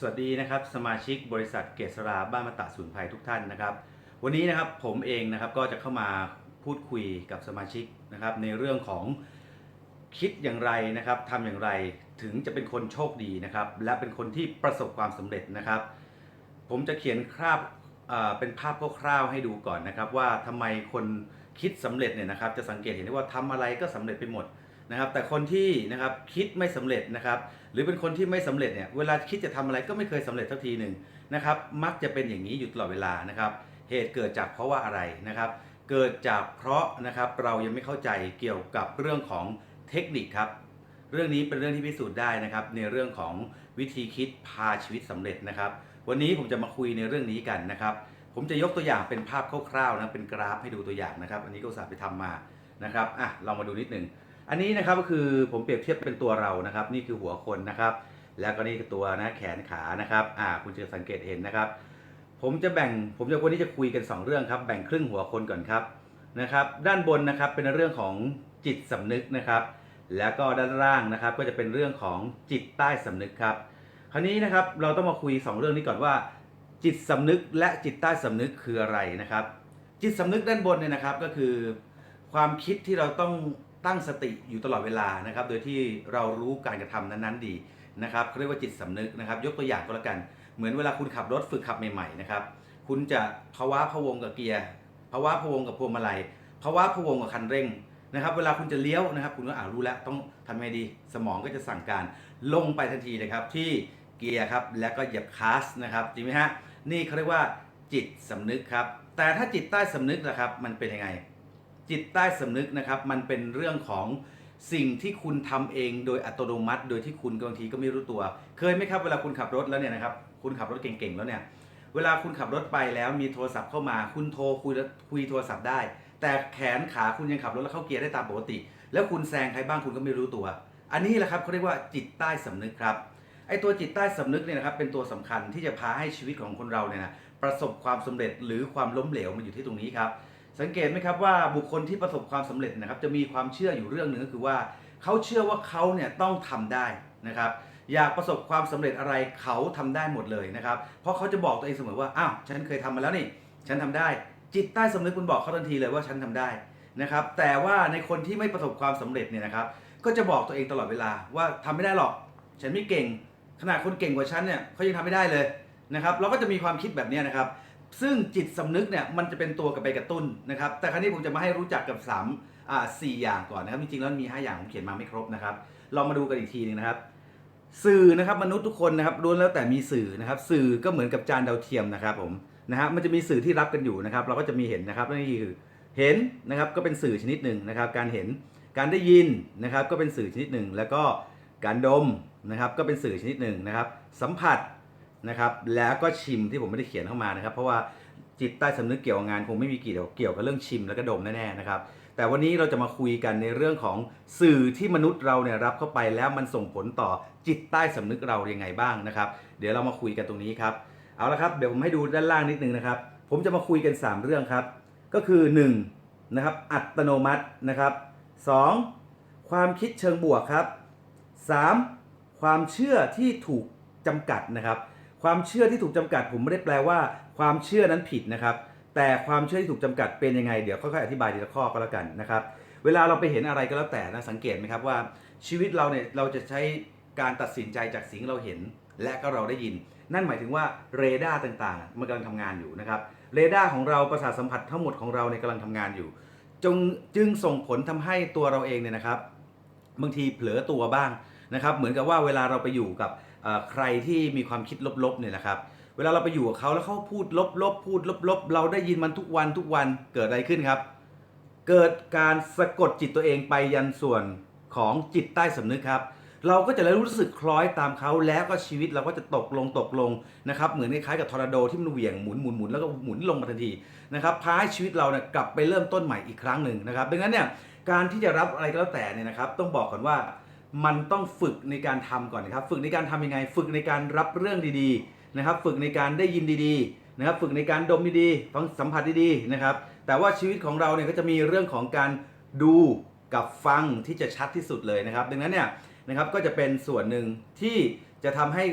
สวัสดีนะครับสมาชิกบริษัทเกษราบ้านมะตะสูนภัยทุกท่านนะครับ วันนี้นะครับผมเองนะครับก็จะเข้ามาพูดคุยกับสมาชิกนะครับ ในเรื่องของคิดอย่างไรนะครับทำอย่างไรถึงจะเป็นคนโชคดีนะครับ และเป็นคนที่ประสบความสำเร็จนะครับ ผมจะเขียนคราบเอ่อเป็นภาพคร่าวๆให้ดูก่อนนะครับ ว่าทำไมคนคิดสำเร็จเนี่ยนะครับ จะสังเกตเห็นได้ว่าทำอะไรก็สำเร็จไปหมด นะครับแต่คนที่นะครับคิดไม่สำเร็จนะครับหรือเป็นคนที่ไม่สำเร็จเนี่ยเวลาคิดจะทำอะไรก็ไม่เคยสำเร็จสักทีหนึ่งนะครับมักจะเป็นอย่างนี้อยู่ตลอดเวลานะครับเหตุเกิดจากเพราะว่าอะไรนะครับเกิดจากเพราะนะครับเรายังไม่เข้าใจเกี่ยวกับเรื่องของเทคนิคครับเรื่องนี้เป็นเรื่องที่พิสูจน์ได้นะครับในเรื่องของวิธีคิดพาชีวิตสำเร็จนะครับวันนี้ผมจะมาคุยในเรื่องนี้กันนะครับผมจะยกตัวอย่างเป็นภาพคร่าวๆนะเป็นกราฟให้ดูตัวอย่างนะครับ อันนี้ก็สาห์ไปทำมานะครับอะลองมาดูนิดหนึ่ง อันนี้นะครับก็คือผมเปรียบเทียบเป็นตัวเรานะครับ นี่คือหัวคนนะครับ แล้วก็นี่คือตัวนะแขนขานะครับอ่าคุณจะสังเกตเห็นนะครับ ผมจะแบ่งผมจะวันนี้จะคุยกัน 2 เรื่องครับ แบ่งครึ่งหัวคนก่อนครับนะครับ ด้านบนนะครับเป็นเรื่องของจิตสำนึกนะครับ แล้วก็ด้านล่างนะครับ ก็จะเป็นเรื่องของจิตใต้สำนึกครับ คราวนี้นะครับเราต้องมาคุย 2 เรื่องนี้ก่อนว่า จิตสำนึกและจิตใต้สำนึกคืออะไรนะครับ จิตสำนึกด้านบนเนี่ยนะครับก็คือ ความคิดที่เราต้อง ตั้งสติอยู่ตลอดเวลานะครับ โดยที่เรารู้การกระทำนั้นๆดีนะครับเขาเรียกว่าจิตสำนึกนะครับ ยกตัวอย่างก็แล้วกัน เหมือนเวลาคุณขับรถฝึกขับใหม่ ๆ นะครับ คุณจะภาวะพวงกับเกียร์ภาวะพวงกับพวงมาลัยภาวะพวงกับคันเร่งนะครับ เวลาคุณจะเลี้ยวนะครับ คุณก็อ่ารู้แล้วต้องทำไงดี สมองก็จะสั่งการลงไปทันทีนะครับ ที่เกียร์ครับแล้วก็เหยียบคลัสนะครับจริงไหมฮะนี่เขาเรียกว่าจิตสำนึกครับแต่ถ้าจิตใต้สำนึกนะครับมันเป็นยังไง จิตใต้สำนึกนะครับมันเป็นเรื่องของสิ่งที่คุณทำเองโดยอัตโนมัติ โดยที่คุณบางทีก็ไม่รู้ตัว เคยไหมครับเวลาคุณขับรถแล้วเนี่ยนะครับคุณขับรถเก่งๆแล้วเนี่ยเวลาคุณขับรถไปแล้วมีโทรศัพท์เข้ามา คุณโทรคุยคุยโทรศัพท์ได้ แต่แขนขาคุณยังขับรถแล้วเข้าเกียร์ได้ตามปกติ แล้วคุณแซงใครบ้างคุณก็ไม่รู้ตัว อันนี้แหละครับเขาเรียกว่าจิตใต้สำนึกครับไอ้ตัวจิตใต้สำนึกเนี่ยนะครับเป็นตัวสำคัญที่จะพาให้ชีวิตของคนเราเนี่ยนะประสบความสำเร็จหรือความล้มเหลวมันอยู่ที่ตรงนี้ครับ สังเกตไหมครับว่าบุคคลที่ประสบความสำเร็จนะครับ จะมีความเชื่ออยู่เรื่องหนึ่งก็คือว่า เขาเชื่อว่าเขาเนี่ยต้องทำได้นะครับอยากประสบความสำเร็จอะไรเขาทำได้หมดเลยนะครับ เพราะเขาจะบอกตัวเองเสมอว่าอ้าวฉันเคยทำมาแล้วนี่ ฉันทำได้ จิตใต้สำนึกคุณบอกเขาทันทีเลยว่าฉันทำได้นะครับ แต่ว่าในคนที่ไม่ประสบความสำเร็จเนี่ยนะครับ ก็จะบอกตัวเองตลอดเวลาว่าทำไม่ได้หรอก ฉันไม่เก่ง ขนาดคนเก่งกว่าฉันเนี่ยเขายังทำไม่ได้เลยนะครับ เราก็จะมีความคิดแบบนี้นะครับ ซึ่งจิตสำนึกเนี่ยมันจะเป็นตัวกับไปกระตุ้นนะครับ แต่ครั้นี้ผมจะมาให้รู้จักกับ3อ่าสี่อย่างก่อนนะครับ จริงๆแล้วมี 5 อย่างผมเขียนมาไม่ครบนะครับ เรามาดูกันอีกทีหนึงนะครับ สื่อนะครับมนุษย์ทุกคนนะครับล้วนแล้วแต่มีสื่อนะครับ สื่อก็เหมือนกับจานดาวเทียมนะครับผมนะฮะมันจะมีสื่อที่รับกันอยู่นะครับ เราก็จะมีเห็นนะครับนี่นคือเห็นนะครับก็เป็นสื่อชนิดหนึ่งนะครับ การเห็นการได้ยินนะครับก็เป็นสื่อชนิดหนึ่ง แล้วก็การดมนะครับก็เป็นสื่อชนิดหนึ่งนะครับ สัมผัส นะครับแล้วก็ชิมที่ผมไม่ได้เขียนเข้ามานะครับ เพราะว่าจิตใต้สำนึกเกี่ยวกับงานคงไม่มีเกี่ยวเกี่ยวกับเรื่องชิมแล้วก็ดมแน่ๆนะครับแต่วันนี้เราจะมาคุยกันในเรื่องของสื่อที่มนุษย์เราเนี่ยรับเข้าไปแล้วมันส่งผลต่อจิตใต้สำนึกเรายังไงบ้างนะครับ เดี๋ยวเรามาคุยกันตรงนี้ครับเอาละครับเดี๋ยวผมให้ดูด้านล่างนิดนึงนะครับ ผมจะมาคุยกัน 3 เรื่องครับ ก็คือ1นะครับอัตโนมัตินะครับ 2. ความคิดเชิงบวกครับ 3. ความเชื่อที่ถูกจำกัดนะครับ ความเชื่อที่ถูกจำกัดผมไม่ได้แปลว่า ความเชื่อนั้นผิดนะครับ แต่ความเชื่อที่ถูกจำกัดเป็นยังไง เดี๋ยวค่อยๆอธิบายทีละข้อก็แล้วกันนะครับ เวลาเราไปเห็นอะไรก็แล้วแต่นะสังเกตไหมครับว่า ชีวิตเราเนี่ยเราจะใช้การตัดสินใจจากสิ่งเราเห็น และก็เราได้ยิน นั่นหมายถึงว่าเรดาร์ต่างๆ มันกำลังทำงานอยู่นะครับเรดาร์ของเราประสาทสัมผัสทั้งหมดของเราเนี่ยกำลังทำงานอยู่จงจึงส่งผลทำให้ตัวเราเองเนี่ยนะครับ บางทีเผลอตัวบ้าง นะครับเหมือนกับว่าเวลาเราไปอยู่กับใครที่มีความคิดลบๆเนี่ยนะครับเวลาเราไปอยู่กับเขาแล้วเขาพูดลบๆพูดลบๆเราได้ยินมันทุกวันทุกวันเกิดอะไรขึ้นครับ เกิดการสะกดจิตตัวเองไปยันส่วนของจิตใต้สำนึกครับ เราก็จะรู้สึกคล้อยตามเขาแล้วก็ชีวิตเราก็จะตกลงตกลงนะครับเหมือนคล้ายๆกับทอร์นาโดที่มันเหวี่ยงหมุนหมุนหมุนแล้วก็หมุนลงมาทันทีนะครับพาให้ชีวิตเราเนี่ยกลับไปเริ่มต้นใหม่อีกครั้งหนึ่งนะครับดังนั้นเนี่ยการที่จะรับอะไรก็แล้วแต่เนี่ยนะครับ ต้องบอกก่อนว่า มันต้องฝึกในการทำก่อนนะครับ ฝึกในการทำยังไง ฝึกในการรับเรื่องดีๆนะครับ ฝึกในการได้ยินดีๆนะครับ ฝึกในการดมดีๆฟังสัมผัสดีๆนะครับ แต่ว่าชีวิตของเราเนี่ยก็จะมีเรื่องของการดูกับฟังที่จะชัดที่สุดเลยนะครับ ดังนั้นเนี่ยนะครับก็จะเป็นส่วนหนึ่งที่จะทำให้